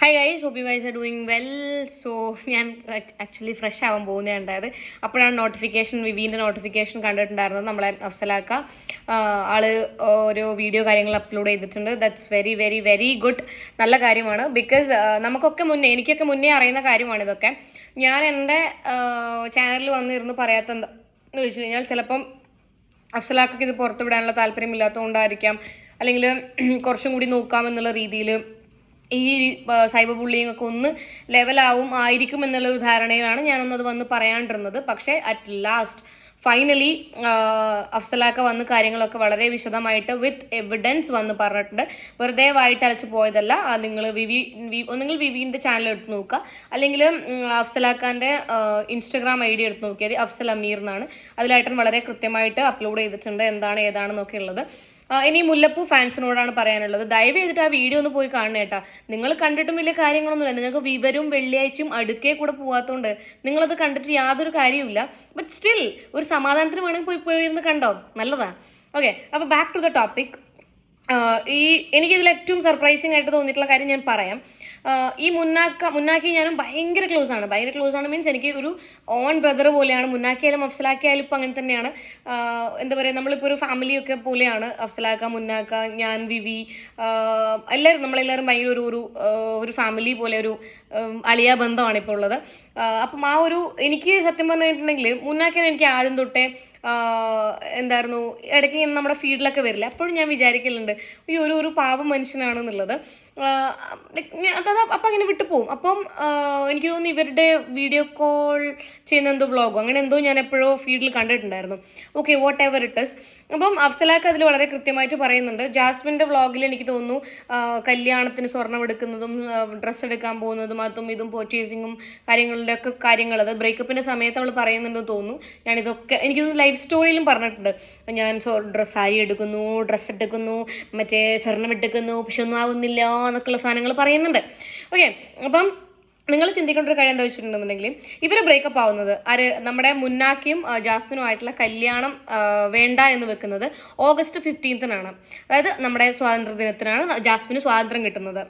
Hi guys hope you guys are doing well so ഞാൻ actually fresh ആവാൻ പോകുന്നേ ഉണ്ടായത് അപ്പോഴാണ് നോട്ടിഫിക്കേഷൻ വിവീന്റെ നോട്ടിഫിക്കേഷൻ കണ്ടിട്ടുണ്ടായിരുന്നത് നമ്മളെ അഫ്സലാക്ക. ആൾ ഓരോ വീഡിയോ കാര്യങ്ങൾ അപ്ലോഡ് ചെയ്തിട്ടുണ്ട്. That's very very very good നല്ല കാര്യമാണ്. ബിക്കോസ് നമുക്കൊക്കെ മുന്നേ എനിക്കൊക്കെ മുന്നേ അറിയുന്ന കാര്യമാണ് ഇതൊക്കെ. ഞാൻ എന്റെ ചാനലിൽ വന്നിരുന്നു പറയാത്ത എന്താ എന്ന് കഴിഞ്ഞാൽ ചിലപ്പം അഫ്സലാക്കൊക്കെ ഇത് പുറത്ത് വിടാനുള്ള താല്പര്യമില്ലാത്തതുകൊണ്ടായിരിക്കാം. അല്ലെങ്കിൽ കുറച്ചും കൂടി നോക്കാം എന്നുള്ള രീതിയിൽ ഈ സൈബർ ബുള്ളിങ് ഒക്കെ ഒന്ന് ലെവലാവും ആയിരിക്കും എന്നുള്ള ഒരു ധാരണയിലാണ് ഞാനൊന്നത് വന്ന് പറയാണ്ടിരുന്നത്. പക്ഷേ അറ്റ് ലാസ്റ്റ് ഫൈനലി അഫ്സലാക്ക വന്ന് കാര്യങ്ങളൊക്കെ വളരെ വിശദമായിട്ട് വിത്ത് എവിഡൻസ് വന്ന് പറഞ്ഞിട്ടുണ്ട്. വെറുതെ വായിട്ട് അലച്ച് പോയതല്ല. നിങ്ങൾ വിവി ഒന്നുകിൽ വിവിന്റെ ചാനൽ എടുത്ത് നോക്കുക. അല്ലെങ്കിൽ അഫ്സലാക്കാന്റെ ഇൻസ്റ്റഗ്രാം ഐ ഡി എടുത്ത് നോക്കിയാൽ അഫ്സൽ അമീർ എന്നാണ്. അതിലായിട്ടും വളരെ കൃത്യമായിട്ട് അപ്ലോഡ് ചെയ്തിട്ടുണ്ട്. എന്താണ് ഏതാണെന്നൊക്കെ ഉള്ളത്. ഇനി മുല്ലപ്പൂ ഫാൻസിനോടാണ് പറയാനുള്ളത്. ദയവ് ചെയ്തിട്ട് ആ വീഡിയോ ഒന്ന് പോയി കാണണം കേട്ടാ. നിങ്ങൾ കണ്ടിട്ടും വലിയ കാര്യങ്ങളൊന്നുമില്ല. നിങ്ങൾക്ക് വിവരവും വെള്ളിയാഴ്ചയും അടുക്കേ കൂടെ പോവാത്തോണ്ട് നിങ്ങളത് കണ്ടിട്ട് യാതൊരു കാര്യവുമില്ല. ബട്ട് സ്റ്റിൽ ഒരു സമാധാനത്തിന് വേണമെങ്കിൽ പോയി പോയിരുന്ന് കണ്ടോ? നല്ലതാ. ഓക്കെ അപ്പോൾ ബാക്ക് ടു ദ ടോപ്പിക് ഈ എനിക്കിതിൽ ഏറ്റവും സർപ്രൈസിങ് ആയിട്ട് തോന്നിയിട്ടുള്ള കാര്യം ഞാൻ പറയാം. ഈ മുന്നാക്ക മുന്നാക്കി ഞാനും ഭയങ്കര ക്ലോസ് ആണ്. ഭയങ്കര ക്ലോസ് ആണ്. മീൻസ് എനിക്ക് ഒരു ഓൺ ബ്രദർ പോലെയാണ്. മുന്നാക്കിയാലും അഫ്സലാക്കിയാലും ഇപ്പം അങ്ങനെ തന്നെയാണ്. എന്താ പറയുക നമ്മളിപ്പോൾ ഒരു ഫാമിലിയൊക്കെ പോലെയാണ്. അഫ്സലാക്ക മുന്നാക്ക ഞാൻ വിവി എല്ലാവരും നമ്മളെല്ലാവരും ഭയങ്കര ഒരു ഒരു ഒരു ഫാമിലി പോലെ ഒരു അളിയ ബന്ധമാണ് ഇപ്പോൾ ഉള്ളത്. അപ്പം ആ ഒരു എനിക്ക് സത്യം പറഞ്ഞിട്ടുണ്ടെങ്കിൽ മുന്നാക്കാൻ എനിക്ക് ആദ്യം തൊട്ടേ എന്തായിരുന്നു ഇടയ്ക്ക് ഇങ്ങനെ നമ്മുടെ ഫീൽഡിലൊക്കെ വരില്ല? അപ്പോഴും ഞാൻ വിചാരിക്കലുണ്ട് ഈ ഒരു ഒരു പാവം മനുഷ്യനാണെന്നുള്ളത്. അത് അപ്പം അങ്ങനെ വിട്ടു പോകും അപ്പം എനിക്ക് തോന്നുന്നു ഇവരുടെ വീഡിയോ കോൾ ചെയ്യുന്ന എന്തോ വ്ളോഗോ അങ്ങനെ എന്തോ ഞാൻ എപ്പോഴോ ഫീൽഡിൽ കണ്ടിട്ടുണ്ടായിരുന്നു. Okay whatever it is അപ്പം അഫ്സലാക്ക് അതിൽ വളരെ കൃത്യമായിട്ട് പറയുന്നുണ്ട്. ജാസ്മിന്റെ വ്ളോഗിൽ എനിക്ക് തോന്നുന്നു കല്യാണത്തിന് സ്വർണം എടുക്കുന്നതും ഡ്രസ്സ് എടുക്കാൻ പോകുന്നതും അതും ഇതും പർച്ചേസിങ്ങും കാര്യങ്ങളുടെ ഒക്കെ കാര്യങ്ങൾ അത് ബ്രേക്കപ്പിന്റെ സമയത്ത് അവൾ പറയുന്നുണ്ടെന്ന് തോന്നുന്നു. ഞാനിതൊക്കെ എനിക്ക് തോന്നുന്നു ലൈഫ് സ്റ്റോറിയിലും പറഞ്ഞിട്ടുണ്ട്. ഞാൻ ഡ്രസ്സായി എടുക്കുന്നു ഡ്രസ്സ് എടുക്കുന്നു മറ്റേ സ്വർണം എടുക്കുന്നു പക്ഷെ ഒന്നും ആവുന്നില്ല എന്നൊക്കെയുള്ള സാധനങ്ങൾ പറയുന്നുണ്ട്. ഓക്കെ അപ്പം നിങ്ങൾ ചിന്തിക്കേണ്ട ഒരു കാര്യം എന്താ വെച്ചിട്ടുണ്ടെന്നുണ്ടെങ്കിൽ ഇവർ ബ്രേക്കപ്പ് ആവുന്നത് ആര്? നമ്മുടെ മുന്നാക്കിയും ജാസ്മിനും ആയിട്ടുള്ള കല്യാണം വേണ്ട എന്ന് വെക്കുന്നത് ഓഗസ്റ്റ് ഫിഫ്റ്റീൻത്തിനാണ് അതായത് നമ്മുടെ സ്വാതന്ത്ര്യ ദിനത്തിനാണ് ജാസ്മിന് സ്വാതന്ത്ര്യം കിട്ടുന്നത്.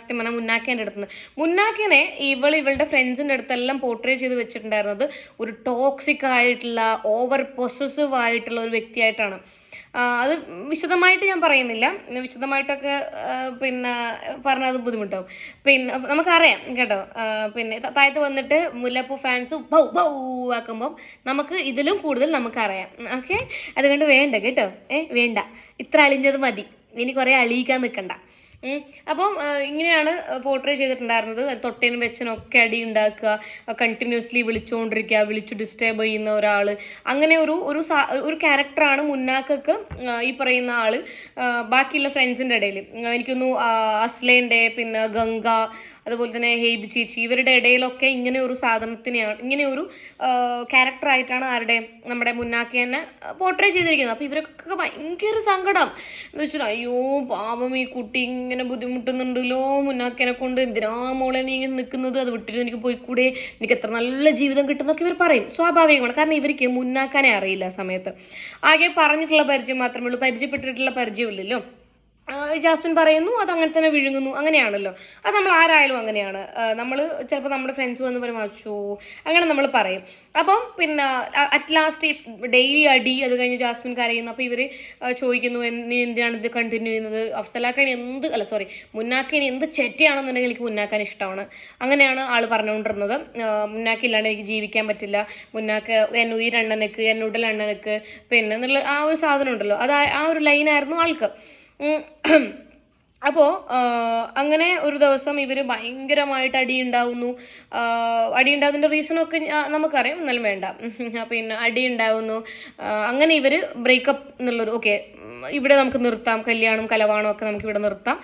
സത്യം പറഞ്ഞാൽ മുന്നാക്കേന്റെ അടുത്ത് നിന്ന് മുന്നാക്കിനെ ഇവൾ ഇവളുടെ ഫ്രണ്ട്സിന്റെ അടുത്തെല്ലാം പോർട്രേ ചെയ്ത് വെച്ചിട്ടുണ്ടായിരുന്നത് ഒരു ടോക്സിക് ആയിട്ടുള്ള ഓവർ പൊസസീവ് ആയിട്ടുള്ള ഒരു വ്യക്തിയായിട്ടാണ്. അത് വിശദമായിട്ട് ഞാൻ പറയുന്നില്ല. വിശദമായിട്ടൊക്കെ പിന്നെ പറഞ്ഞാൽ അത് ബുദ്ധിമുട്ടാവും. പിന്നെ നമുക്കറിയാം കേട്ടോ പിന്നെ താഴത്ത് വന്നിട്ട് മുല്ലപ്പൂ ഫാൻസ് ബൗ ബൗ ആക്കുമ്പം നമുക്ക് ഇതിലും കൂടുതൽ നമുക്കറിയാം. ഓക്കെ? അതുകൊണ്ട് വേണ്ട കേട്ടോ ഏ വേണ്ട. ഇത്ര അളിഞ്ഞത് മതി. ഇനി കുറേ അളിയിക്കാൻ നിൽക്കണ്ട. അപ്പം ഇങ്ങനെയാണ് പോർട്രേ ചെയ്തിട്ടുണ്ടായിരുന്നത്. തൊട്ടേനും വെച്ചനും ഒക്കെ അടി ഉണ്ടാക്കുക കണ്ടിന്യൂസ്ലി വിളിച്ചുകൊണ്ടിരിക്കുക വിളിച്ചു ഡിസ്റ്റേബ് ചെയ്യുന്ന ഒരാൾ അങ്ങനെ ഒരു ഒരു ഒരു ക്യാരക്ടറാണ് മുന്നാക്കൊക്കെ ഈ പറയുന്ന ആൾ. ബാക്കിയുള്ള ഫ്രണ്ട്സിന്റെ ഇടയിൽ എനിക്കൊന്നു അസ്ലേന്റെ പിന്നെ ഗംഗ അതുപോലെ തന്നെ ഹെയ്ദ് ചേച്ചി ഇവരുടെ ഇടയിലൊക്കെ ഇങ്ങനെ ഒരു സാധനത്തിനെയാണ് ഇങ്ങനെ ഒരു ക്യാരക്ടറായിട്ടാണ് ആരുടെ നമ്മുടെ മുന്നാക്കി തന്നെ പോർട്രേ ചെയ്തിരിക്കുന്നത്. അപ്പോൾ ഇവരൊക്കെ ഭയങ്കര സങ്കടം. എന്ന് വെച്ചാൽ അയ്യോ പാവം ഈ കുട്ടി ഇങ്ങനെ ബുദ്ധിമുട്ടുന്നുണ്ടല്ലോ മുന്നാക്കിനെ കൊണ്ട് എന്തിനാ മോളെ നീ ഇങ്ങനെ നിൽക്കുന്നത് അത് വിട്ടിട്ട് എനിക്ക് പോയിക്കൂടെ? എനിക്ക് എത്ര നല്ല ജീവിതം കിട്ടുന്നൊക്കെ ഇവർ പറയും. സ്വാഭാവികമാണ്. കാരണം ഇവർക്ക് മുന്നാക്കാനേ അറിയില്ല ആ സമയത്ത്. ആകെ പറഞ്ഞിട്ടുള്ള പരിചയം മാത്രമേ ഉള്ളൂ. പരിചയപ്പെട്ടിട്ടുള്ള പരിചയമില്ലല്ലോ. ജാസ്മിൻ പറയുന്നു അത് അങ്ങനെ തന്നെ വിഴുങ്ങുന്നു. അങ്ങനെയാണല്ലോ. അത് നമ്മൾ ആരായാലും അങ്ങനെയാണ്. നമ്മൾ ചിലപ്പോൾ നമ്മുടെ ഫ്രണ്ട്സ് വന്ന് പറയും അങ്ങനെ നമ്മൾ പറയും. അപ്പം പിന്നെ അറ്റ് ലാസ്റ്റ് ഡെയിലി അടി അത് കഴിഞ്ഞ് ജാസ്മിൻ കരയുന്നു. അപ്പോൾ ഇവർ ചോദിക്കുന്നു "എൻ- നീ എന്തിനാണ് ഇത് കണ്ടിന്യൂ ചെയ്യുന്നത്? അഫ്സലാക്കാൻ എന്ത് അല്ല സോറി മുന്നാക്കാൻ എന്ത് ചെറ്റയാണെന്നുണ്ടെങ്കിൽ എനിക്ക് മുന്നാക്കാൻ ഇഷ്ടമാണ്. അങ്ങനെയാണ് ആൾ പറഞ്ഞുകൊണ്ടിരുന്നത്. മുന്നാക്കി ഇല്ലാണ്ട് എനിക്ക് ജീവിക്കാൻ പറ്റില്ല. മുന്നാക്ക് എൻ ഉയരണ്ണനക്ക് എൻ ഉടലണ്ണനക്ക് പിന്നെ എന്നുള്ള ആ ഒരു സാധനം ഉണ്ടല്ലോ. അത് ആ- ഒരു ലൈനായിരുന്നു ആൾക്ക്. അപ്പോൾ അങ്ങനെ ഒരു ദിവസം ഇവർ ഭയങ്കരമായിട്ട് അടി ഉണ്ടാവുന്നു അടി ഉണ്ടാകുന്നതിന്റെ റീസണൊക്കെ നമുക്കറിയാം എന്നാലും വേണ്ട. പിന്നെ അടി ഉണ്ടാവുന്നു അങ്ങനെ ഇവർ ബ്രേക്കപ്പ് എന്നുള്ളൊരു ഓക്കെ ഇവിടെ നമുക്ക് നിർത്താം. കല്യാണം കലവാണം ഒക്കെ നമുക്ക് ഇവിടെ നിർത്താം.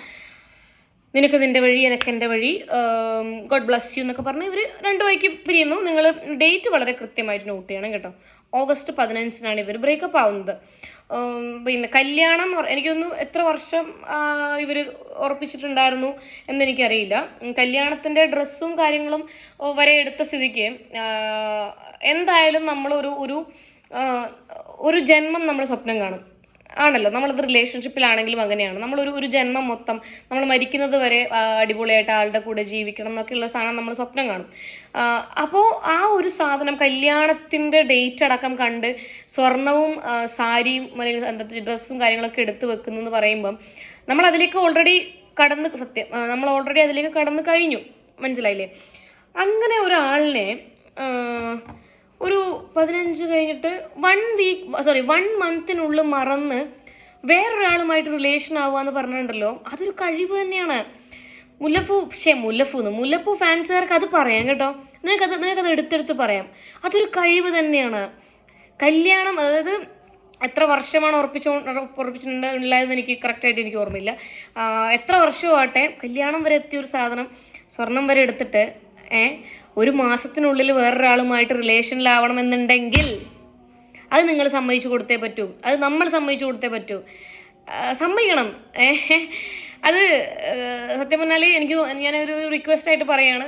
നിനക്ക് നിന്റെ വഴി എനക്ക് എന്റെ വഴി ഗോഡ് ബ്ലസ് യു എന്നൊക്കെ പറഞ്ഞ് ഇവർ രണ്ട് വഴിക്ക് പിരിയുന്നു. നിങ്ങൾ ഡേറ്റ് വളരെ കൃത്യമായിട്ട് നോട്ട് ചെയ്യണം കേട്ടോ. ഓഗസ്റ്റ് പതിനഞ്ചിനാണ് ഇവർ ബ്രേക്കപ്പ് ആവുന്നത്. പിന്നെ കല്യാണം എനിക്കൊന്നും എത്ര വർഷം ഇവർ ഉറപ്പിച്ചിട്ടുണ്ടായിരുന്നു എന്നെനിക്കറിയില്ല. കല്യാണത്തിന്റെ ഡ്രസ്സും കാര്യങ്ങളും വരെ എടുത്ത സ്ഥിതിക്ക് എന്തായാലും നമ്മളൊരു ഒരു ഒരു ജന്മം നമ്മൾ സ്വപ്നം കാണും. ആണല്ലോ. നമ്മളത് റിലേഷൻഷിപ്പിലാണെങ്കിലും അങ്ങനെയാണ്. നമ്മളൊരു ഒരു ജന്മം മൊത്തം നമ്മൾ മരിക്കുന്നത് വരെ അടിപൊളിയായിട്ട് ആളുടെ കൂടെ ജീവിക്കണം എന്നൊക്കെയുള്ള സാധനം നമ്മൾ സ്വപ്നം കാണും. അപ്പോൾ ആ ഒരു സാധനം കല്യാണത്തിന്റെ ഡേറ്റ് അടക്കം കണ്ട് സ്വർണവും സാരിയും അല്ലെങ്കിൽ എന്താ ഡ്രസ്സും കാര്യങ്ങളൊക്കെ എടുത്ത് വെക്കുന്നു എന്ന് പറയുമ്പം നമ്മൾ അതിലേക്ക് ഓൾറെഡി കടന്ന് സത്യം നമ്മൾ ഓൾറെഡി അതിലേക്ക് കടന്ന് കഴിഞ്ഞു. മനസ്സിലായില്ലേ? അങ്ങനെ ഒരാളിനെ ഒരു പതിനഞ്ച് കഴിഞ്ഞിട്ട് വൺ വീക്ക് സോറി വൺ മന്തിനുള്ളിൽ മറന്ന് വേറൊരാളുമായിട്ട് റിലേഷൻ ആവുക എന്ന് പറഞ്ഞിട്ടുണ്ടല്ലോ അതൊരു കഴിവ് തന്നെയാണ്. മുല്ലപ്പൂ ഷേ മുല്ലപ്പൂ എന്ന് മുല്ലപ്പൂ ഫാൻസുകാർക്ക് അത് പറയാം കേട്ടോ. നിങ്ങൾക്കത് നിങ്ങൾക്കത് എടുത്തെടുത്ത് പറയാം. അതൊരു കഴിവ് തന്നെയാണ്. കല്യാണം അതായത് എത്ര വർഷമാണ് ഉറപ്പിച്ചോ ഉറപ്പിച്ചിട്ടുണ്ട് ഉണ്ടായതെന്ന് എനിക്ക് കറക്റ്റായിട്ട് എനിക്ക് ഓർമ്മയില്ല. എത്ര വർഷമാവട്ടെ കല്യാണം വരെ എത്തിയ ഒരു സാധനം സ്വർണം വരെ എടുത്തിട്ട് ഏ ഒരു മാസത്തിനുള്ളിൽ വേറൊരാളുമായിട്ട് റിലേഷനിലാവണമെന്നുണ്ടെങ്കിൽ അത് നിങ്ങൾ സമ്മതിച്ചു കൊടുത്തേ പറ്റൂ. അത് നമ്മൾ സമ്മതിച്ചു കൊടുത്തേ പറ്റൂ. സമ്മതിക്കണം. അത് സത്യം പറഞ്ഞാൽ എനിക്ക് ഞാനൊരു റിക്വസ്റ്റ് ആയിട്ട് പറയാണ്.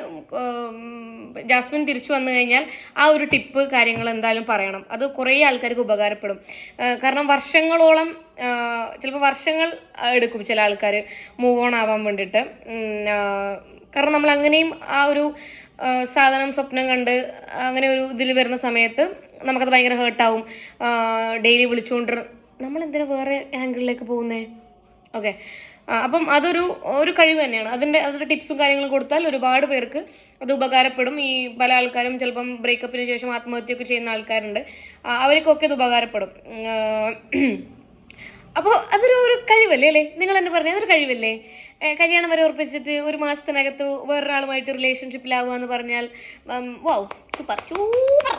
ജാസ്മിൻ തിരിച്ചു വന്നു കഴിഞ്ഞാൽ ആ ഒരു ടിപ്പ് കാര്യങ്ങൾ എന്തായാലും പറയണം. അത് കുറേ ആൾക്കാർക്ക് ഉപകാരപ്പെടും. കാരണം വർഷങ്ങളോളം ചിലപ്പോൾ വർഷങ്ങൾ എടുക്കും ചില ആൾക്കാർ മൂവ് ഓൺ ആവാൻ വേണ്ടിയിട്ട് കാരണം നമ്മൾ അങ്ങനെയും ആ ഒരു സാധനം സ്വപ്നം കണ്ട് അങ്ങനെ ഒരു ഇതിൽ വരുന്ന സമയത്ത് നമുക്കത് ഭയങ്കര ഹേർട്ടാവും ഡെയിലി വിളിച്ചുകൊണ്ട് നമ്മൾ എന്തിനാ വേറെ ആംഗിളിലേക്ക് പോകുന്നേ? ഓക്കെ അപ്പം അതൊരു ഒരു കഴിവ് തന്നെയാണ്. അതിന്റെ അതൊരു ടിപ്സും കാര്യങ്ങളും കൊടുത്താൽ ഒരുപാട് പേർക്ക് അത് ഉപകാരപ്പെടും. ഈ പല ആൾക്കാരും ചിലപ്പം ബ്രേക്കപ്പിന് ശേഷം ആത്മഹത്യയൊക്കെ ചെയ്യുന്ന ആൾക്കാരുണ്ട്. അവർക്കൊക്കെ ഇത് ഉപകാരപ്പെടും. അപ്പോൾ അതൊരു ഒരു കഴിവല്ലേ അല്ലേ? നിങ്ങൾ എന്നെ പറഞ്ഞത് അതൊരു കഴിവല്ലേ? കല്യാണം വരെ ഉറപ്പിച്ചിട്ട് ഒരു മാസത്തിനകത്ത് വേറൊരാളുമായിട്ട് റിലേഷൻഷിപ്പിലാവുക എന്ന് പറഞ്ഞാൽ വാവ് സൂപ്പർ സൂപ്പർ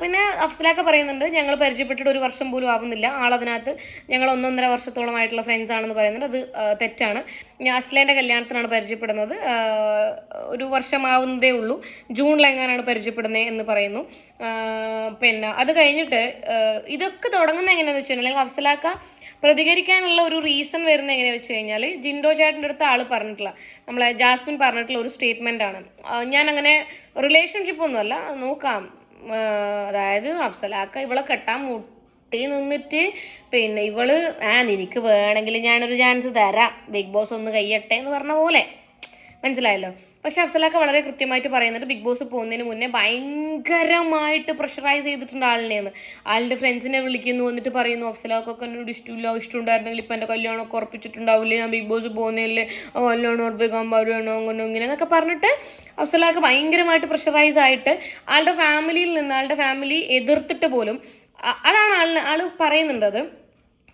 പിന്നെ അഫ്സലാക്ക പറയുന്നുണ്ട് ഞങ്ങൾ പരിചയപ്പെട്ടിട്ട് ഒരു വർഷം പോലും ആവുന്നില്ല. ആളതിനകത്ത് ഞങ്ങൾ ഒന്നൊന്നര വർഷത്തോളമായിട്ടുള്ള ഫ്രണ്ട്സ് ആണെന്ന് പറയുന്നുണ്ട്. അത് തെറ്റാണ്. ഞാൻ അസ്ലേന്റെ കല്യാണത്തിനാണ് പരിചയപ്പെടുന്നത്. ഒരു വർഷമാവുന്നതേ ഉള്ളൂ. ജൂണിലെങ്ങാനാണ് പരിചയപ്പെടുന്നത് എന്ന് പറയുന്നു. പിന്നെ അത് കഴിഞ്ഞിട്ട് ഇതൊക്കെ തുടങ്ങുന്നത് എങ്ങനെയാണെന്ന് വെച്ചിട്ടുണ്ടെങ്കിൽ അഫ്സലാക്ക പ്രതികരിക്കാനുള്ള ഒരു റീസൺ വരുന്നത് എങ്ങനെയാണെന്ന് വെച്ച് കഴിഞ്ഞാൽ ജിൻഡോ ചേട്ടന്റെ അടുത്ത് ആൾ പറഞ്ഞിട്ടുള്ള നമ്മളെ ജാസ്മിൻ പറഞ്ഞിട്ടുള്ള ഒരു സ്റ്റേറ്റ്മെന്റ് ആണ്. ഞാൻ അങ്ങനെ റിലേഷൻഷിപ്പ് ഒന്നുമല്ല നോക്കാം. അതായത് അഫ്സലാക്ക ഇവളെ കെട്ടാൻ മുട്ടി നിന്നിട്ട് പിന്നെ ഇവൾ ആ നിനക്ക് വേണമെങ്കിൽ ഞാനൊരു ചാൻസ് തരാം. ബിഗ് ബോസ് ഒന്ന് കയ്യട്ടെ എന്ന് പറഞ്ഞ പോലെ. മനസ്സിലായല്ലോ? പക്ഷെ അഫ്സലൊക്കെ വളരെ കൃത്യമായിട്ട് പറയുന്നുണ്ട് ബിഗ് ബോസ് പോകുന്നതിന് മുന്നേ ഭയങ്കരമായിട്ട് പ്രഷറൈസ് ചെയ്തിട്ടുണ്ട് ആളിനെയെന്ന്. ആളിന്റെ ഫ്രണ്ട്സിനെ വിളിക്കുന്നു എന്നിട്ട് പറയുന്നു അഫ്സലൊക്കെ എന്നോട് ഇഷ്ടമില്ല ഇഷ്ടമുണ്ടായിരുന്നെങ്കിൽ ഇപ്പം എന്റെ കല്യാണമൊക്കെ ഉറപ്പിച്ചിട്ടുണ്ടാവില്ലേ? ഞാൻ ബിഗ് ബോസ് പോകുന്നതിൽ കല്യാണം ഉറപ്പിക്കാൻ പറയുകയാണോ അങ്ങനെ ഇങ്ങനെ എന്നൊക്കെ പറഞ്ഞിട്ട് അഫ്സലാക്ക് ഭയങ്കരമായിട്ട് പ്രഷറൈസ് ആയിട്ട് ആളുടെ ഫാമിലിയിൽ നിന്ന് ആളുടെ ഫാമിലി എതിർത്തിട്ട് പോലും അതാണ് ആളിന് ആൾ പറയുന്നുണ്ടത്.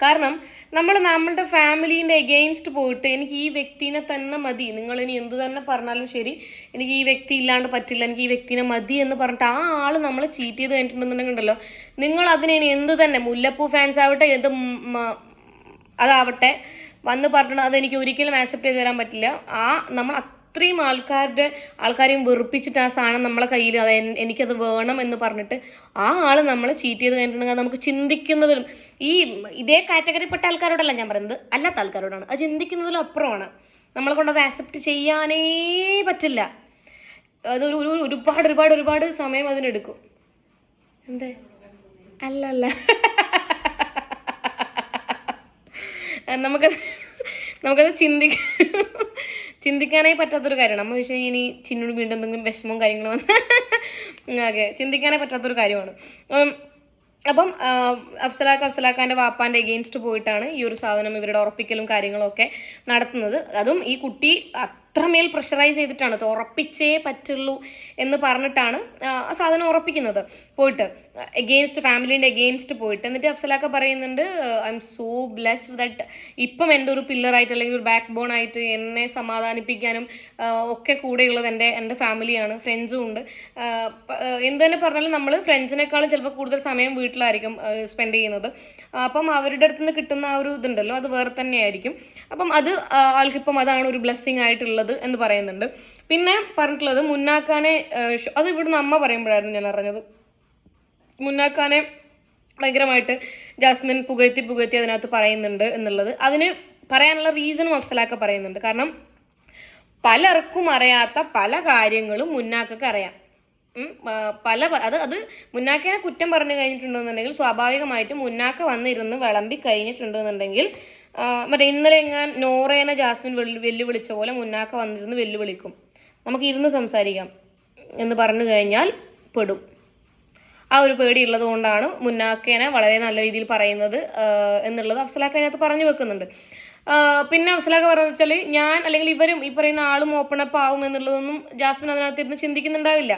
കാരണം നമ്മൾ നമ്മളുടെ ഫാമിലീന്റെ എഗെയിൻസ്റ്റ് പോയിട്ട് എനിക്ക് ഈ വ്യക്തിനെ തന്നെ മതി. നിങ്ങൾ ഇനി എന്ത് തന്നെ പറഞ്ഞാലും ശരി എനിക്ക് ഈ വ്യക്തി ഇല്ലാണ്ട് പറ്റില്ല എനിക്ക് ഈ വ്യക്തിനെ മതി എന്ന് പറഞ്ഞിട്ട് ആ ആൾ നമ്മളെ ചീറ്റ് ചെയ്ത് കഴിഞ്ഞിട്ടുണ്ടെന്നുണ്ടെങ്കിൽ ഉണ്ടല്ലോ നിങ്ങൾ അതിനെ ഇനി എന്ത് തന്നെ മുല്ലപ്പൂ ഫാൻസ് ആവട്ടെ എന്ത് അതാവട്ടെ വന്ന് പറഞ്ഞത് അതെനിക്ക് ഒരിക്കലും ആക്സെപ്റ്റ് ചെയ്ത് തരാൻ പറ്റില്ല. ആ നമ്മൾ അത്രയും ആൾക്കാരുടെ ആൾക്കാരെയും വെറുപ്പിച്ചിട്ട് ആ സാധനം നമ്മളെ കയ്യിൽ അത് എനിക്കത് വേണം എന്ന് പറഞ്ഞിട്ട് ആ ആൾ നമ്മളെ ചീറ്റ് ചെയ്ത് കഴിഞ്ഞിട്ടുണ്ടെങ്കിൽ നമുക്ക് ചിന്തിക്കുന്നതിലും ഈ ഇതേ കാറ്റഗറിപ്പെട്ട ആൾക്കാരോടല്ല ഞാൻ പറയുന്നത്. അല്ലാത്ത ആൾക്കാരോടാണ്. അത് ചിന്തിക്കുന്നതിലും അപ്പുറമാണ്. നമ്മളെ കൊണ്ട് അത് ആക്സെപ്റ്റ് ചെയ്യാനേ പറ്റില്ല. അത് ഒരു ഒരുപാട് ഒരുപാട് ഒരുപാട് സമയം അതിനെടുക്കും. എന്തേ? അല്ല അല്ല. നമുക്കത് നമുക്കത് ചിന്തിക്ക ചിന്തിക്കാനായി പറ്റാത്തൊരു കാര്യമാണ്. നമ്മൾ പക്ഷേ ഇനി ചിന്നോട് വീണ്ടും എന്തെങ്കിലും വിഷമവും കാര്യങ്ങളും ഓക്കെ ചിന്തിക്കാനേ പറ്റാത്തൊരു കാര്യമാണ്. അപ്പം അഫ്സലാഖ് അഫ്സലാഖാന്റെ വാപ്പാന്റെ എഗെയിൻസ്റ്റ് പോയിട്ടാണ് ഈ ഒരു സാധനം ഇവരുടെ ഉറപ്പിക്കലും കാര്യങ്ങളൊക്കെ നടത്തുന്നത്. അതും ഈ കുട്ടി അത്രമേൽ പ്രഷറൈസ് ചെയ്തിട്ടാണ്. ഉറപ്പിച്ചേ പറ്റുള്ളൂ എന്ന് പറഞ്ഞിട്ടാണ് ആ സാധനം ഉറപ്പിക്കുന്നത്. പോയിട്ട് എഗെയിൻസ്റ്റ് ഫാമിലീന്റെ എഗെയിൻസ്റ്റ് പോയിട്ട്. എന്നിട്ട് അഫ്സലാക്ക പറയുന്നുണ്ട് I'm so blessed that ഇപ്പം എന്റെ ഒരു പില്ലറായിട്ട് അല്ലെങ്കിൽ ഒരു ബാക്ക് ബോൺ ആയിട്ട് എന്നെ സമാധാനിപ്പിക്കാനും ഒക്കെ കൂടെയുള്ളത് എന്റെ എന്റെ ഫാമിലിയാണ് ഫ്രണ്ട്സും ഉണ്ട്. എന്ത് തന്നെ പറഞ്ഞാലും നമ്മൾ ഫ്രണ്ട്സിനേക്കാളും ചിലപ്പോൾ കൂടുതൽ സമയം വീട്ടിലായിരിക്കും സ്പെൻഡ് ചെയ്യുന്നത്. അപ്പം അവരുടെ അടുത്ത് നിന്ന് കിട്ടുന്ന ആ ഒരു ഇതുണ്ടല്ലോ അത് വേറെ തന്നെയായിരിക്കും. അപ്പം അത് ആൾക്കിപ്പം അതാണ് ഒരു ബ്ലെസ്സിങ് ആയിട്ടുള്ളത് എന്ന് പറയുന്നുണ്ട്. പിന്നെ പറഞ്ഞിട്ടുള്ളത് മുന്നാക്കാനെ അത് ഇവിടുന്ന് അമ്മ പറയുമ്പോഴായിരുന്നു ഞാൻ അറിഞ്ഞത്. മുന്നാക്കാനെ ഭയങ്കരമായിട്ട് ജാസ്മിൻ പുകഴ്ത്തി പുകഴ്ത്തി അതിനകത്ത് പറയുന്നുണ്ട് എന്നുള്ളത്. അതിന് പറയാനുള്ള റീസണും അഫ്സലാക്ക പറയുന്നുണ്ട്. കാരണം പലർക്കും അറിയാത്ത പല കാര്യങ്ങളും മുന്നാക്കൊക്കെ അറിയാം. പല അത് അത് മുന്നാക്കിനെ കുറ്റം പറഞ്ഞു കഴിഞ്ഞിട്ടുണ്ടെന്നുണ്ടെങ്കിൽ സ്വാഭാവികമായിട്ടും മുന്നാക്ക വന്നിരുന്ന് വിളമ്പി കഴിഞ്ഞിട്ടുണ്ടെന്നുണ്ടെങ്കിൽ മറ്റേ ഇന്നലെ എങ്ങാൻ നോറേനെ ജാസ്മിൻ വെല്ലു വെല്ലുവിളിച്ച പോലെ മുന്നാക്ക വന്നിരുന്ന് വെല്ലുവിളിക്കും. നമുക്ക് ഇരുന്ന് സംസാരിക്കാം എന്ന് പറഞ്ഞു കഴിഞ്ഞാൽ പെടും. ആ ഒരു പേടിയുള്ളത് കൊണ്ടാണ് മുന്നാക്കേനെ വളരെ നല്ല രീതിയിൽ പറയുന്നത് എന്നുള്ളത് അഫ്സലാക്ക അതിനകത്ത് പറഞ്ഞു വെക്കുന്നുണ്ട്. പിന്നെ അഫ്സലാക്ക പറഞ്ഞു വെച്ചാൽ ഞാൻ അല്ലെങ്കിൽ ഇവരും ഈ പറയുന്ന ആളും ഓപ്പൺ അപ്പ് ആവും എന്നുള്ളതൊന്നും ജാസ്മിൻ അതിനകത്ത് ഇരുന്ന് ചിന്തിക്കുന്നുണ്ടാവില്ല.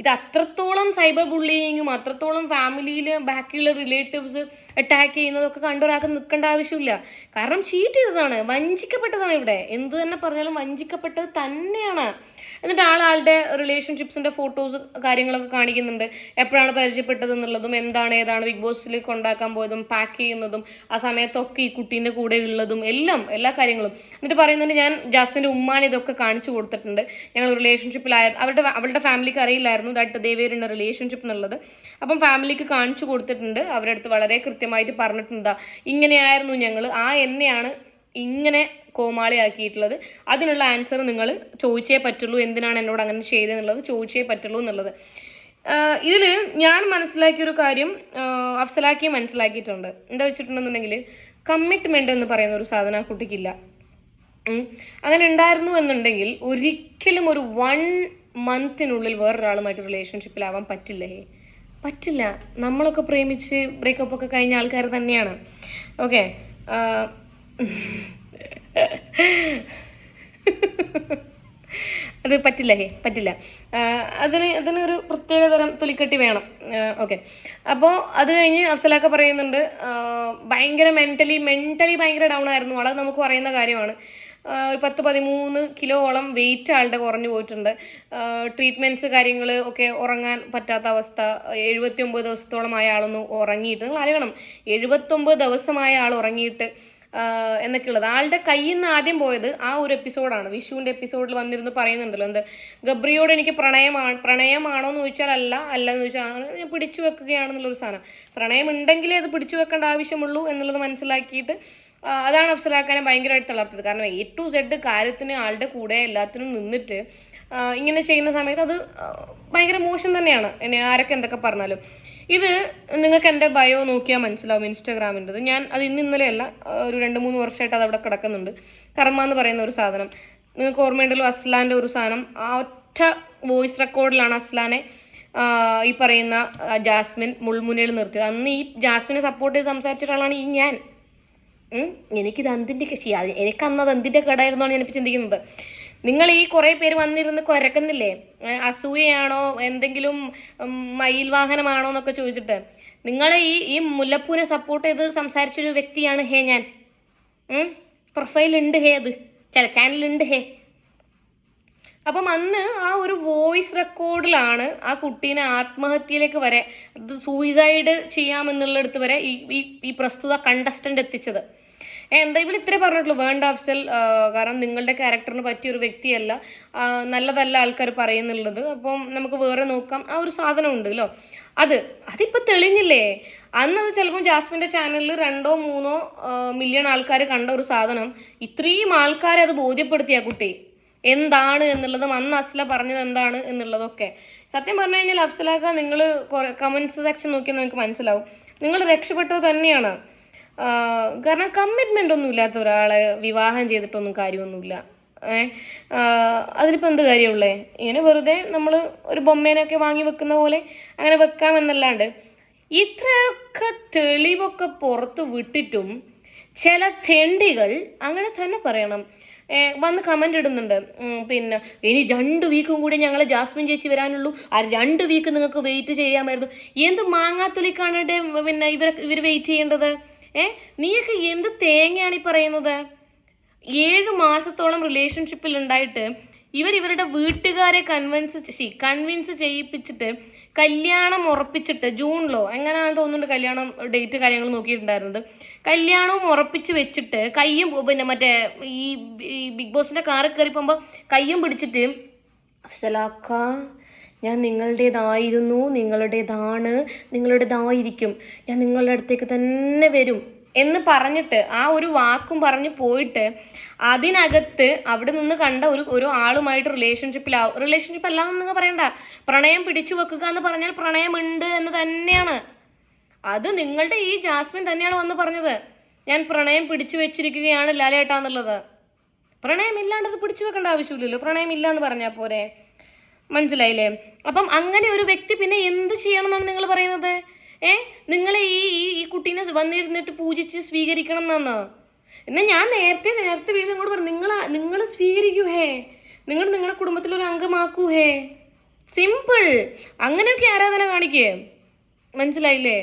ഇത് അത്രത്തോളം സൈബർ ബുള്ളിങ്ങും അത്രത്തോളം ഫാമിലിയിൽ ബാക്കിയുള്ള റിലേറ്റീവ്സ് അറ്റാക്ക് ചെയ്യുന്നതൊക്കെ കണ്ടൊരാൾക്ക് നിൽക്കേണ്ട ആവശ്യമില്ല. കാരണം ചീറ്റ് ചെയ്തതാണ് വഞ്ചിക്കപ്പെട്ടതാണ് ഇവിടെ. എന്ത് തന്നെ പറഞ്ഞാലും വഞ്ചിക്കപ്പെട്ടത് തന്നെയാണ്. എന്നിട്ട് ആളാളുടെ റിലേഷൻഷിപ്സിന്റെ ഫോട്ടോസ് കാര്യങ്ങളൊക്കെ കാണിക്കുന്നുണ്ട്. എപ്പോഴാണ് പരിചയപ്പെട്ടത് എന്നുള്ളതും എന്താണ് ഏതാണ് ബിഗ് ബോസിൽ കൊണ്ടാക്കാൻ പോയതും പാക്ക് ചെയ്യുന്നതും ആ സമയത്തൊക്കെ ഈ കുട്ടീന്റെ കൂടെ ഉള്ളതും എല്ലാം എല്ലാ കാര്യങ്ങളും. എന്നിട്ട് പറയുന്നുണ്ട് ഞാൻ ജാസ്മിന്റെ ഉമ്മാനെ ഇതൊക്കെ കാണിച്ചു കൊടുത്തിട്ടുണ്ട്. ഞങ്ങൾ റിലേഷൻഷിപ്പിലായ അവരുടെ അവളുടെ ഫാമിലിക്ക് അറിയില്ലായിരുന്നു. ദാറ്റ് ദേവേർ ഇൻ റിലേഷൻഷിപ്പ് എന്നുള്ളത്. അപ്പം ഫാമിലിക്ക് കാണിച്ചു കൊടുത്തിട്ടുണ്ട്. അവരുടെ അടുത്ത് വളരെ കൃത്യമായിട്ട് പറഞ്ഞിട്ടുണ്ട്. ഇങ്ങനെയായിരുന്നു ഞങ്ങൾ ആ എന്നെയാണ് ഇങ്ങനെ കോമാളിയാക്കിയിട്ടുള്ളത്. അതിനുള്ള ആൻസർ നിങ്ങൾ ചോദിച്ചേ പറ്റുള്ളൂ. എന്തിനാണ് എന്നോട് അങ്ങനെ ചെയ്തതെന്നുള്ളത് ചോദിച്ചേ പറ്റുള്ളൂ എന്നുള്ളത്. ഇതിൽ ഞാൻ മനസ്സിലാക്കിയൊരു കാര്യം അഫ്സലാക്കി മനസ്സിലാക്കിയിട്ടുണ്ട്. എന്താ വെച്ചിട്ടുണ്ടെന്നുണ്ടെങ്കിൽ കമ്മിറ്റ്മെന്റ് എന്ന് പറയുന്ന ഒരു സാധനം ആ കുട്ടിക്കില്ല. അങ്ങനെ ഉണ്ടായിരുന്നു എന്നുണ്ടെങ്കിൽ ഒരിക്കലും ഒരു വൺ മന്തിനുള്ളിൽ വേറൊരാളുമായിട്ട് റിലേഷൻഷിപ്പിലാവാൻ പറ്റില്ലേ? പറ്റില്ല. നമ്മളൊക്കെ പ്രേമിച്ച് ബ്രേക്കപ്പ് ഒക്കെ കഴിഞ്ഞ ആൾക്കാർ തന്നെയാണ്. ഓക്കെ അത് പറ്റില്ല ഹേ പറ്റില്ല. അതിന് അതിനൊരു പ്രത്യേക തരം തൊലിക്കെട്ടി വേണം. ഓക്കെ അപ്പോൾ അത് കഴിഞ്ഞ് അഫ്സലാക്ക പറയുന്നുണ്ട് ഭയങ്കര മെന്റലി മെന്റലി ഭയങ്കര ഡൗൺ ആയിരുന്നു. വളരെ നമുക്ക് പറയുന്ന കാര്യമാണ്. പത്ത് പതിമൂന്ന് കിലോളം വെയിറ്റ് ആളുടെ കുറഞ്ഞു പോയിട്ടുണ്ട്. ട്രീറ്റ്മെന്റ്സ് കാര്യങ്ങൾ ഒക്കെ ഉറങ്ങാൻ പറ്റാത്ത അവസ്ഥ എഴുപത്തി ഒമ്പത് ദിവസത്തോളമായ ആളൊന്ന് ഉറങ്ങിയിട്ട് നിങ്ങൾ അറിയണം എഴുപത്തൊമ്പത് ദിവസമായ ആൾ ഉറങ്ങിയിട്ട് എന്നൊക്കെ എന്നൊക്കെയുള്ളത്. ആളുടെ കയ്യിൽ നിന്ന് ആദ്യം പോയത് ആ ഒരു എപ്പിസോഡാണ് വിഷുവിന്റെ എപ്പിസോഡിൽ വന്നിരുന്ന് പറയുന്നുണ്ടല്ലോ എന്ത്? ഗബ്രിയോട് എനിക്ക് പ്രണയമാണ് പ്രണയമാണോ എന്ന് ചോദിച്ചാൽ അല്ല അല്ല എന്ന് ചോദിച്ചാൽ ഞാൻ പിടിച്ചു വെക്കുകയാണെന്നുള്ളൊരു സാധനം. പ്രണയം ഉണ്ടെങ്കിലേ അത് പിടിച്ചു വെക്കേണ്ട ആവശ്യമുള്ളൂ എന്നുള്ളത് മനസ്സിലാക്കിയിട്ട് അതാണ് അഫ്സലാക്കാനെ ഭയങ്കരമായിട്ട് തളർത്തത് കാരണം എ ടു സെഡ് കാര്യത്തിന് ആളുടെ കൂടെ എല്ലാത്തിനും നിന്നിട്ട് ഇങ്ങനെ ചെയ്യുന്ന സമയത്ത് അത് ഭയങ്കര മോശം തന്നെയാണ്. എന്നെ ആരൊക്കെ എന്തൊക്കെ പറഞ്ഞാലും. ഇത് നിങ്ങൾക്ക് എന്റെ ബയോ നോക്കിയാൽ മനസ്സിലാവും ഇൻസ്റ്റാഗ്രാമിന്റെത്. ഞാൻ അത് ഇന്ന് ഇന്നലെയല്ല ഒരു രണ്ട് മൂന്ന് വർഷമായിട്ട് അത് അവിടെ കിടക്കുന്നുണ്ട്. കർമ്മ എന്ന് പറയുന്ന ഒരു സാധനം. നിങ്ങൾക്ക് ഓർമ്മയുണ്ടല്ലോ അസ്ലാന്റെ ഒരു സാധനം. ആ ഒറ്റ വോയിസ് റെക്കോർഡിലാണ് അസ്ലാനെ ഈ പറയുന്ന ജാസ്മിൻ മുൾമുനയിൽ നിർത്തിയത്. അന്ന് ഈ ജാസ്മിനെ സപ്പോർട്ട് ചെയ്ത് സംസാരിച്ച ഒരാളാണ് ഈ ഞാൻ. എനിക്കിത് അന്തിന്റെ എനിക്ക് അന്ന് അത് അന്തിന്റെ കേടായിരുന്നാണ് ഞാനിപ്പോൾ ചിന്തിക്കുന്നത്. നിങ്ങൾ ഈ കുറേ പേര് വന്നിരുന്ന് കുരക്കുന്നില്ലേ? അസൂയയാണോ? എന്തെങ്കിലും മയിൽ വാഹനമാണോ എന്നൊക്കെ ചോദിച്ചിട്ട്. നിങ്ങൾ ഈ ഈ മുല്ലപ്പൂനെ സപ്പോർട്ട് ചെയ്ത് സംസാരിച്ചൊരു വ്യക്തിയാണ് ഹേ ഞാൻ. പ്രൊഫൈൽ ഉണ്ട് ഹേ അത്. ചില ചാനലുണ്ട് ഹേ. അപ്പം അന്ന് ആ ഒരു വോയിസ് റെക്കോർഡിലാണ് ആ കുട്ടീനെ ആത്മഹത്യയിലേക്ക് വരെ സൂയിസൈഡ് ചെയ്യാമെന്നുള്ളിടത്ത് വരെ ഈ ഈ പ്രസ്തുത കണ്ടസ്റ്റന്റ് എത്തിച്ചത്. എന്താ ഇവിടെ ഇത്രേ പറഞ്ഞിട്ടുള്ളൂ വേണ്ട അഫ്സൽ സെൽ കാരണം നിങ്ങളുടെ ക്യാരക്ടറിന് പറ്റിയ ഒരു വ്യക്തിയല്ല. നല്ലതല്ല ആൾക്കാർ പറയുന്നുള്ളത്. അപ്പം നമുക്ക് വേറെ നോക്കാം. ആ ഒരു സാധനം ഉണ്ടല്ലോ അത് അതിപ്പോൾ തെളിഞ്ഞില്ലേ? അന്ന് അത് ചിലപ്പോൾ ജാസ്മിന്റെ ചാനലിൽ രണ്ടോ മൂന്നോ മില്യൺ ആൾക്കാർ കണ്ട ഒരു സാധനം. ഇത്രയും ആൾക്കാരെ അത് ബോധ്യപ്പെടുത്തിയ കുട്ടി. എന്താണ് എന്നുള്ളതും അന്ന് അസ്ല പറഞ്ഞത് എന്താണ് എന്നുള്ളതൊക്കെ. സത്യം പറഞ്ഞു കഴിഞ്ഞാൽ അഫ്സലാക്ക നിങ്ങൾ കമൻസ് സെക്ഷൻ നോക്കിയാൽ നിങ്ങൾക്ക് മനസ്സിലാവും. നിങ്ങൾ രക്ഷപ്പെട്ടത് തന്നെയാണ്. കാരണം കമ്മിറ്റ്മെന്റ് ഒന്നും ഇല്ലാത്ത ഒരാളെ വിവാഹം ചെയ്തിട്ടൊന്നും കാര്യമൊന്നുമില്ല. അതിലിപ്പോൾ എന്ത് കാര്യമുള്ളേ? ഇങ്ങനെ വെറുതെ നമ്മൾ ഒരു ബൊമ്മേനൊക്കെ വാങ്ങി വെക്കുന്ന പോലെ അങ്ങനെ വെക്കാമെന്നല്ലാണ്ട് ഇത്രയൊക്കെ തെളിവൊക്കെ പുറത്ത് വിട്ടിട്ടും ചില തെണ്ടികൾ അങ്ങനെ തന്നെ പറയണം. വന്ന് കമന്റ് ഇടുന്നുണ്ട്. പിന്നെ ഇനി രണ്ട് വീക്കും കൂടി ഞങ്ങൾ ജാസ്മിൻ ചേച്ചി വരാനുള്ളൂ. ആ രണ്ട് വീക്ക് നിങ്ങൾക്ക് വെയിറ്റ് ചെയ്യാമായിരുന്നു. എന്ത് മാങ്ങാത്തുലിക്കാണ് പിന്നെ ഇവർ ഇവർ വെയിറ്റ് ചെയ്യേണ്ടത്? ഏ നീയൊക്കെ എന്ത് തേങ്ങയാണ് ഈ പറയുന്നത്? ഏഴ് മാസത്തോളം റിലേഷൻഷിപ്പിൽ ഉണ്ടായിട്ട് ഇവർ ഇവരുടെ വീട്ടുകാരെ കൺവിൻസ് ശി കൺവിൻസ് ചെയ്യിപ്പിച്ചിട്ട് കല്യാണം ഉറപ്പിച്ചിട്ട് ജൂണിലോ എങ്ങനെയാണെന്ന് തോന്നുന്നുണ്ട് കല്യാണം ഡേറ്റ് കാര്യങ്ങൾ നോക്കിയിട്ടുണ്ടായിരുന്നത്. കല്യാണവും ഉറപ്പിച്ച് വെച്ചിട്ട് കയ്യും പിന്നെ മറ്റേ ഈ ഈ ബിഗ് ബോസിന്റെ കാറിൽ കയറി പോകുമ്പോൾ കയ്യും പിടിച്ചിട്ട് അഫ്സലാക്ക ഞാൻ നിങ്ങളുടേതായിരുന്നു നിങ്ങളുടേതാണ് നിങ്ങളുടേതായിരിക്കും. ഞാൻ നിങ്ങളുടെ അടുത്തേക്ക് തന്നെ വരും എന്ന് പറഞ്ഞിട്ട് ആ ഒരു വാക്കും പറഞ്ഞു പോയിട്ട് അതിനകത്ത് അവിടെ നിന്ന് കണ്ട ഒരു ഒരു ആളുമായിട്ട് റിലേഷൻഷിപ്പിലാവും റിലേഷൻഷിപ്പ് അല്ലാന്ന് എന്നൊക്കെ പറയണ്ട. പ്രണയം പിടിച്ചു വെക്കുക എന്ന് പറഞ്ഞാൽ പ്രണയമുണ്ട് എന്ന് തന്നെയാണ്. അത് നിങ്ങളുടെ ഈ ജാസ്മിൻ തന്നെയാണ് വന്ന് പറഞ്ഞത്. ഞാൻ പ്രണയം പിടിച്ചു വെച്ചിരിക്കുകയാണ് ലാലേട്ടാന്നുള്ളത്. പ്രണയം ഇല്ലാണ്ടത് പിടിച്ചു വെക്കേണ്ട ആവശ്യമില്ലല്ലോ. പ്രണയം ഇല്ല എന്ന് പറഞ്ഞാൽ പോരെ. മനസ്സിലായില്ലേ? അപ്പം അങ്ങനെ ഒരു വ്യക്തി പിന്നെ എന്ത് ചെയ്യണം എന്നാണ് നിങ്ങൾ പറയുന്നത്? ഏ? നിങ്ങൾ ഈ ഈ കുട്ടീനെ വന്നിരുന്നിട്ട് പൂജിച്ച് സ്വീകരിക്കണം എന്നാണ്. എന്നാൽ ഞാൻ നേരത്തെ നേരത്തെ വീട് നിങ്ങളോട് പറഞ്ഞു നിങ്ങൾ നിങ്ങൾ സ്വീകരിക്കൂ ഹേ. നിങ്ങൾ നിങ്ങളുടെ കുടുംബത്തിലൊരു അംഗമാക്കൂ ഹേ. സിമ്പിൾ അങ്ങനെയൊക്കെ ആരാധന കാണിക്കേ? മനസ്സിലായില്ലേ?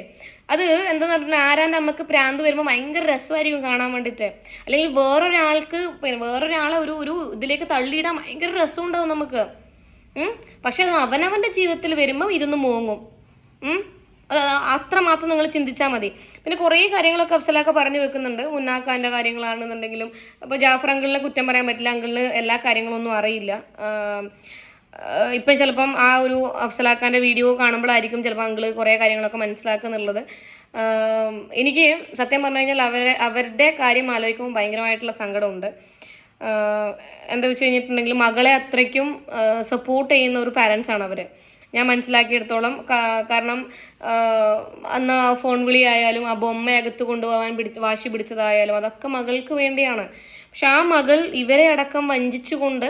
അത് എന്താന്ന് പറഞ്ഞാൽ ആരാന്റെ അമ്മയ്ക്ക് പ്രാന്ത് വരുമ്പോൾ ഭയങ്കര രസമായിരിക്കും കാണാൻ വേണ്ടിയിട്ട് അല്ലെങ്കിൽ വേറൊരാൾക്ക് വേറൊരാളെ ഒരു ഒരു ഇതിലേക്ക് തള്ളിയിടാൻ ഭയങ്കര രസം ഉണ്ടാവും നമുക്ക്. പക്ഷെ അവനവന്റെ ജീവിതത്തിൽ വരുമ്പോൾ ഇരുന്ന് മൂങ്ങും. അത്രമാത്രം നിങ്ങൾ ചിന്തിച്ചാൽ മതി. പിന്നെ കുറേ കാര്യങ്ങളൊക്കെ അഫ്സലൊക്കെ പറഞ്ഞു വെക്കുന്നുണ്ട്. മുന്നാക്കാന്റെ കാര്യങ്ങളാണെന്നുണ്ടെങ്കിലും അപ്പോൾ ജാഫർ അങ്കിളിനെ കുറ്റം പറയാൻ പറ്റില്ല. അങ്കിളിന് എല്ലാ കാര്യങ്ങളൊന്നും അറിയില്ല. ഇപ്പം ചിലപ്പം ആ ഒരു അഫ്സലാക്കാന്റെ വീഡിയോ കാണുമ്പോഴായിരിക്കും ചിലപ്പോൾ അങ്കിൾ കുറേ കാര്യങ്ങളൊക്കെ മനസ്സിലാക്കുന്നുള്ളത്. എനിക്ക് സത്യം പറഞ്ഞു കഴിഞ്ഞാൽ അവരെ അവരുടെ കാര്യം ആലോചിക്കുമ്പോൾ ഭയങ്കരമായിട്ടുള്ള സങ്കടമുണ്ട്. എന്താ വെച്ച് കഴിഞ്ഞിട്ടുണ്ടെങ്കിൽ മകളെ അത്രയ്ക്കും സപ്പോർട്ട് ചെയ്യുന്ന ഒരു പാരൻസ് ആണ് അവർ ഞാൻ മനസ്സിലാക്കിയെടുത്തോളം കാരണം അന്ന് ആ ഫോൺ വിളി ആയാലും ആ ബൊമ്മ അകത്ത് കൊണ്ടുപോകാൻ പിടിച്ച് വാശി പിടിച്ചതായാലും അതൊക്കെ മകൾക്ക് വേണ്ടിയാണ്. പക്ഷെ ആ മകൾ ഇവരെ അടക്കം വഞ്ചിച്ചുകൊണ്ട്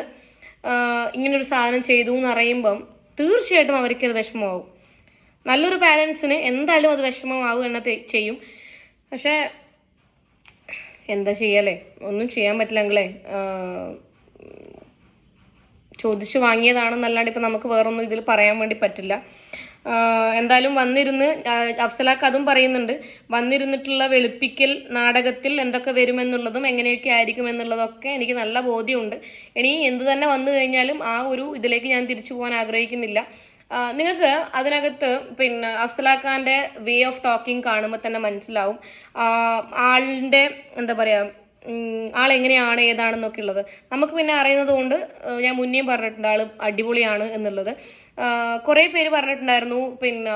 ഇങ്ങനൊരു സാധനം ചെയ്തു എന്ന് അറിയുമ്പം തീർച്ചയായിട്ടും അവർക്കത് വിഷമമാവും. നല്ലൊരു പാരൻസിന് എന്തായാലും അത് വിഷമമാവുക എന്ന ചെയ്യും. പക്ഷേ എന്താ ചെയ്യലേ? ഒന്നും ചെയ്യാൻ പറ്റില്ലെങ്കിലേ ചോദിച്ചു വാങ്ങിയതാണെന്നല്ലാണ്ട് ഇപ്പം നമുക്ക് വേറൊന്നും ഇതിൽ പറയാൻ വേണ്ടി പറ്റില്ല. എന്തായാലും വന്നിരുന്ന് അഫ്സലാക്ക് അതും പറയുന്നുണ്ട്. വന്നിരുന്നിട്ടുള്ള വെളുപ്പിക്കൽ നാടകത്തിൽ എന്തൊക്കെ വരുമെന്നുള്ളതും എങ്ങനെയൊക്കെ ആയിരിക്കും എന്നുള്ളതൊക്കെ എനിക്ക് നല്ല ബോധ്യമുണ്ട്. ഇനി എന്ത് തന്നെ വന്നു കഴിഞ്ഞാലും ആ ഒരു ഇതിലേക്ക് ഞാൻ തിരിച്ചു പോകാൻ ആഗ്രഹിക്കുന്നില്ല. നിങ്ങൾക്ക് അതിനകത്ത് പിന്നെ അഫ്സലാഖാന്റെ വേ ഓഫ് ടോക്കിംഗ് കാണുമ്പോൾ തന്നെ മനസ്സിലാവും. ആളിന്റെ എന്താ പറയുക ആളെങ്ങനെയാണ് ഏതാണെന്നൊക്കെ ഉള്ളത്. നമുക്ക് പിന്നെ അറിയുന്നത് കൊണ്ട് ഞാൻ മുന്നേയും പറഞ്ഞിട്ടുണ്ട് ആൾ അടിപൊളിയാണ് എന്നുള്ളത്. കുറേ പേര് പറഞ്ഞിട്ടുണ്ടായിരുന്നു പിന്നെ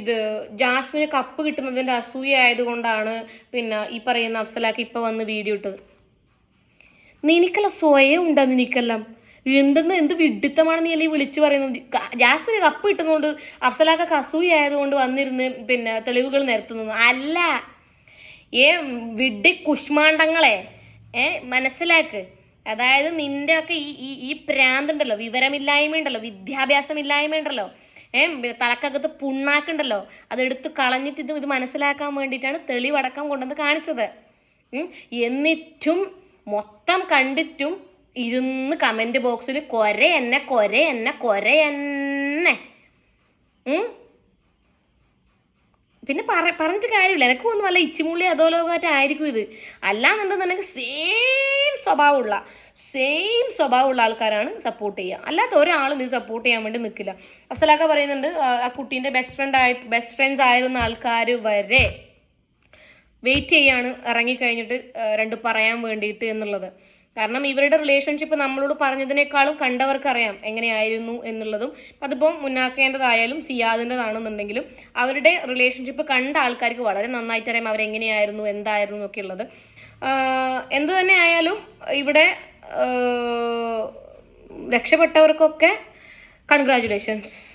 ഇത് ജാസ്മിന് കപ്പ് കിട്ടുന്നതിന്റെ അസൂയ ആയതുകൊണ്ടാണ് പിന്നെ ഈ പറയുന്ന അഫ്സലാക്ക് ഇപ്പം വന്ന് വീഡിയോ ഇട്ടത്. നിനക്കല്ല സ്വയം ഉണ്ടെന്ന് നിനക്കെല്ലാം? എന്തെന്ന് എന്ത് വിഡിത്തമാണ് നീ അല്ലെങ്കിൽ വിളിച്ചു പറയുന്നത്? ജാസ്മിന് കപ്പ് കിട്ടുന്നതുകൊണ്ട് അഫ്സലാക്ക കസൂയി ആയതുകൊണ്ട് വന്നിരുന്ന് പിന്നെ തെളിവുകൾ നിരത്തുന്നത് അല്ല ഏ വിഡ്ഢി കുഷ്മാണ്ടങ്ങളെ ഏ മനസ്സിലാക്ക്. അതായത് നിന്റെ ഒക്കെ ഈ ഈ ഈ പ്രാന്തുണ്ടല്ലോ വിവരമില്ലായ്മ ഉണ്ടല്ലോ വിദ്യാഭ്യാസമില്ലായ്മ ഉണ്ടല്ലോ ഏ തലക്കകത്ത് പുണ്ണാക്കുണ്ടല്ലോ അതെടുത്ത് കളഞ്ഞിട്ട് ഇത് ഇത് മനസ്സിലാക്കാൻ വേണ്ടിയിട്ടാണ് തെളിവടക്കം കൊണ്ടുവന്ന് കാണിച്ചത്. എന്നിട്ടും മൊത്തം കണ്ടിട്ടും ഇരുന്ന് കമന്റ് ബോക്സിൽ കൊര എന്നെ കൊര എന്നെ കൊര എന്നെ. പിന്നെ പറ പറഞ്ഞിട്ട് കാര്യമില്ല. എനിക്ക് ഒന്നും അല്ല ഇച്ചിമുള്ളി അധോലോകമായിട്ട് ആയിരിക്കും ഇത്. അല്ലാന്നുണ്ടെന്നുണ്ടെങ്കിൽ സെയിം സ്വഭാവമുള്ള സെയിം സ്വഭാവമുള്ള ആൾക്കാരാണ് സപ്പോർട്ട് ചെയ്യുക. അല്ലാത്ത ഒരാളും ഇത് സപ്പോർട്ട് ചെയ്യാൻ വേണ്ടി നിൽക്കില്ല. അഫ്സലാക്ക പറയുന്നുണ്ട് ആ കുട്ടീന്റെ ബെസ്റ്റ് ഫ്രണ്ട് ആയി ബെസ്റ്റ് ഫ്രണ്ട്സ് ആയിരുന്ന ആൾക്കാർ വരെ വെയിറ്റ് ചെയ്യാണ് ഇറങ്ങിക്കഴിഞ്ഞിട്ട് രണ്ട് പറയാൻ വേണ്ടിയിട്ട് എന്നുള്ളത്. കാരണം ഇവരുടെ റിലേഷൻഷിപ്പ് നമ്മളോട് പറഞ്ഞതിനേക്കാളും കണ്ടവർക്കറിയാം എങ്ങനെയായിരുന്നു എന്നുള്ളതും. അതിപ്പോൾ മുന്നാക്കേണ്ടതായാലും സിയാദിന്റെതാണെന്നുണ്ടെങ്കിലും അവരുടെ റിലേഷൻഷിപ്പ് കണ്ട ആൾക്കാർക്ക് വളരെ നന്നായിട്ട് അറിയാം അവരെങ്ങനെയായിരുന്നു എന്തായിരുന്നു എന്നൊക്കെ ഉള്ളത് എന്തു തന്നെ ആയാലും ഇവിടെ രക്ഷപ്പെട്ടവർക്കൊക്കെ കൺഗ്രാറ്റുലേഷൻസ്